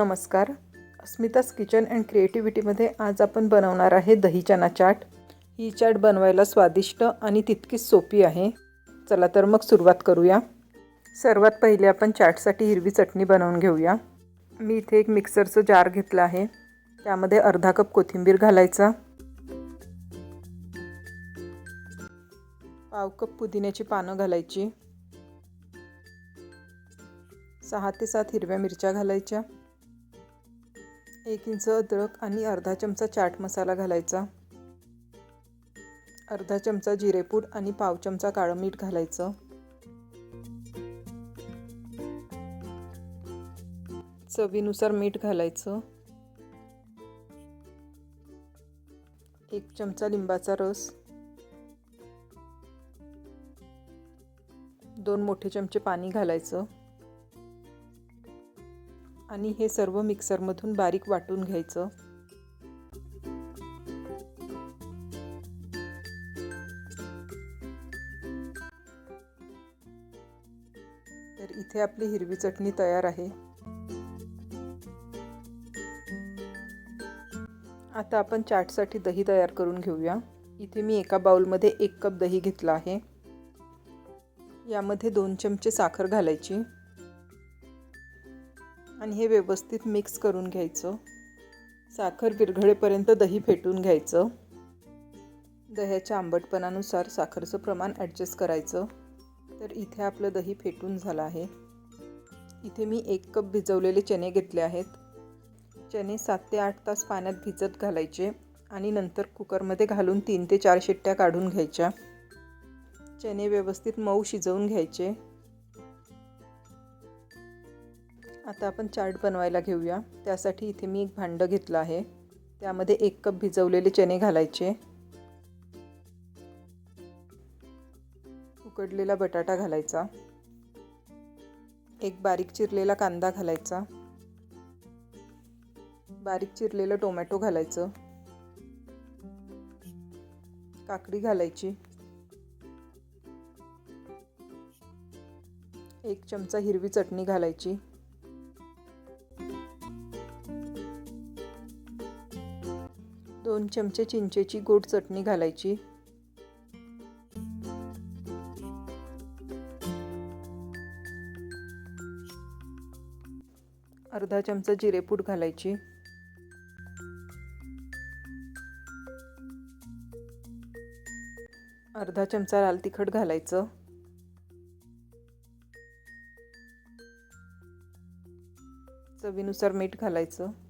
नमस्कार. अस्मितास kitchen and क्रिएटिव्हिटीमध्ये आज आपण बनवणार आहे दही चना चाट. ही चाट बनवायला स्वादिष्ट आणि तितकीच सोपी आहे. चला तर मग सुरुवात करूया. सर्वात पहिले आपण चाटसाठी हिरवी चटणी बनवून घेऊया. मी इथे एक मिक्सरचं जार घेतलं आहे. त्यामध्ये अर्धा कप कोथिंबीर घालायचा. पाव कप पुदिन्याची पानं घालायची. सहा ते सात हिरव्या मिरच्या घालायच्या. एक इंच अद्रक आणि अर्धा चमचा चाट मसाला घालायचा. अर्धा चमचा जिरेपूड आणि पाव चमचा काळं मीठ घालायचं. चवीनुसार मीठ घालायचं. एक चमचा लिंबाचा रस. दोन मोठे चमचे पाणी घालायचं. आणि हे सर्व मिक्सरमधून बारीक वाटून घ्यायचं. तर इथे आपली हिरवी चटणी तयार आहे. आता आपण चाटसाठी दही तयार करून घेऊया. इथे मी एका बाउलमध्ये एक कप दही घेतला आहे. यामध्ये दोन चमचे साखर घालायची. आणि हे व्यवस्थित मिक्स करून घ्यायचं. साखर विरघळेपर्यंत दही फेटून घ्यायचं. दह्याच्या आंबटपणानुसार साखरचं प्रमाण ॲडजस्ट करायचं. तर इथे आपलं दही फेटून झालं आहे. इथे मी एक कप भिजवलेले चणे घेतले आहेत. चणे सात ते आठ तास पाण्यात भिजत घालायचे आणि नंतर कुकरमध्ये घालून तीन ते चार शिट्ट्या काढून घ्यायच्या. चणे व्यवस्थित मऊ शिजवून घ्यायचे. आता आपण चाट बनवायला घेऊया. त्यासाठी इथे मी एक भांडं घेतलं आहे. त्यामध्ये एक कप भिजवलेले चणे घालायचे. उकडलेला बटाटा घालायचा. एक बारीक चिरलेला कांदा घालायचा. बारीक चिरलेलं टोमॅटो घालायचं. काकडी घालायची. एक चमचा हिरवी चटणी घालायची. दोन चमचे चिंचेची गोड चटणी घालायची. अर्धा चमचा जिरेपूड घालायची. अर्धा चमचा लाल तिखट घालायचं. चवीनुसार मीठ घालायचं.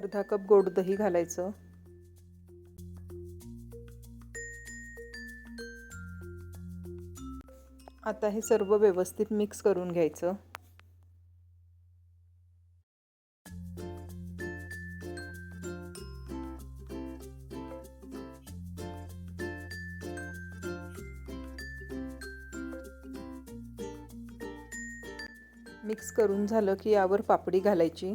अर्धा कप गोड दही घालायचं. आता हे सर्व व्यवस्थित मिक्स करून घ्यायचं. मिक्स करून झालं की यावर पापडी घालायची.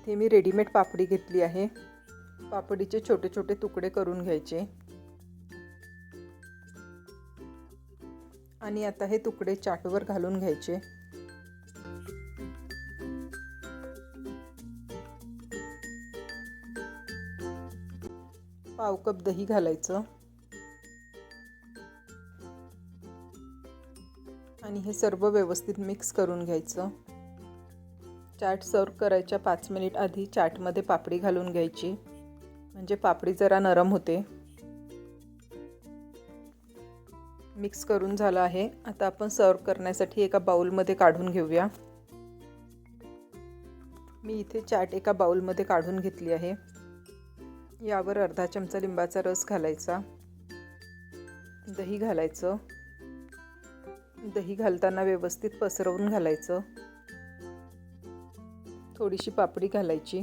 इथे मी रेडीमेड पापडी घेतली आहे. पापडीचे छोटे छोटे तुकडे करून घ्यायचे. आणि आता हे तुकडे चाटवर घालून घ्यायचे. पाव कप दही घालायचं. आणि हे सर्व व्यवस्थित मिक्स करून घ्यायचं. चाट सर्व करायच्या पाच मिनिट आधी चाटमध्ये पापडी घालून घ्यायची. म्हणजे पापडी जरा नरम होते. मिक्स करून झालं आहे. आता आपण सर्व करण्यासाठी एका बाउलमध्ये काढून घेऊया. मी इथे चाट एका बाउलमध्ये काढून घेतली आहे. यावर अर्धा चमचा लिंबाचा रस घालायचा. दही घालायचं. दही घालताना व्यवस्थित पसरवून घालायचं. थोडीशी पापडी घालायची.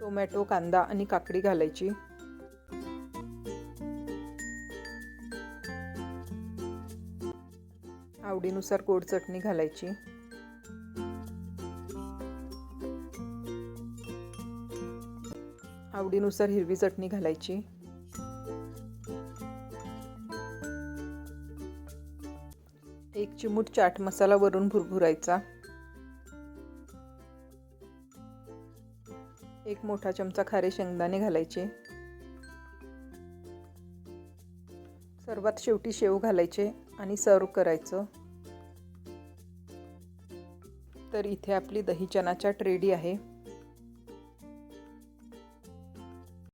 टोमॅटो कांदा आणि काकडी घालायची. आवडीनुसार गोड चटणी घालायची. आवडीनुसार हिरवी चटणी घालायची. एक चिमूट चाट मसाला वरून भुरभुरायचा. एक मोठा चमचा खारे शेंगदाणे घालायचे. सर्वात शेवटी शेव घालायचे आणि सर्व करायचं. तर इथे आपली दही चना चाट रेडी आहे.